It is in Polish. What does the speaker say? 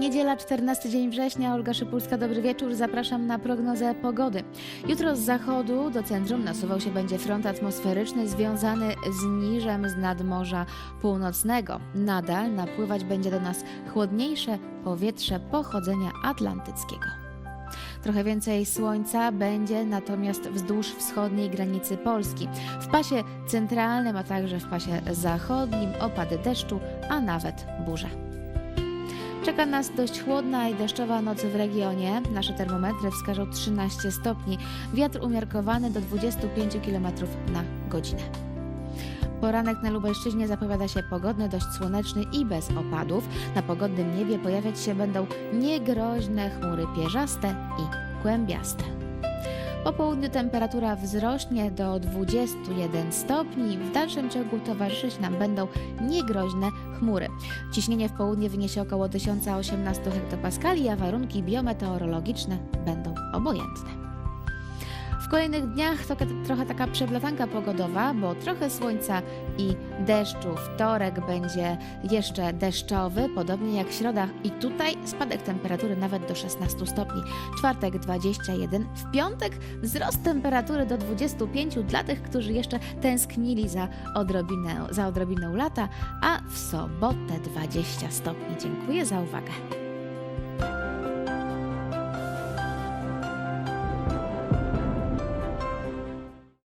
Niedziela, 14 dzień września, Olga Szypulska, dobry wieczór. Zapraszam na prognozę pogody. Jutro z zachodu do centrum nasuwał się będzie front atmosferyczny związany z niżem z nadmorza północnego. Nadal napływać będzie do nas chłodniejsze powietrze pochodzenia atlantyckiego. Trochę więcej słońca będzie natomiast wzdłuż wschodniej granicy Polski. W pasie centralnym, a także w pasie zachodnim opady deszczu, a nawet burze. Czeka nas dość chłodna i deszczowa noc w regionie. Nasze termometry wskażą 13 stopni. Wiatr umiarkowany do 25 km na godzinę. Poranek na Lubelszczyźnie zapowiada się pogodny, dość słoneczny i bez opadów. Na pogodnym niebie pojawiać się będą niegroźne chmury pierzaste i głębiaste. Po południu temperatura wzrośnie do 21 stopni. W dalszym ciągu towarzyszyć nam będą niegroźne chmury. Ciśnienie w południe wyniesie około 1018 hektopaskali, a warunki biometeorologiczne będą obojętne. Kolejnych dniach to trochę taka przeblatanka pogodowa, bo trochę słońca i deszczu. Wtorek będzie jeszcze deszczowy, podobnie jak środa i tutaj spadek temperatury nawet do 16 stopni. Czwartek 21, w piątek wzrost temperatury do 25 dla tych, którzy jeszcze tęsknili za odrobinę, za odrobiną lata, a w sobotę 20 stopni. Dziękuję za uwagę.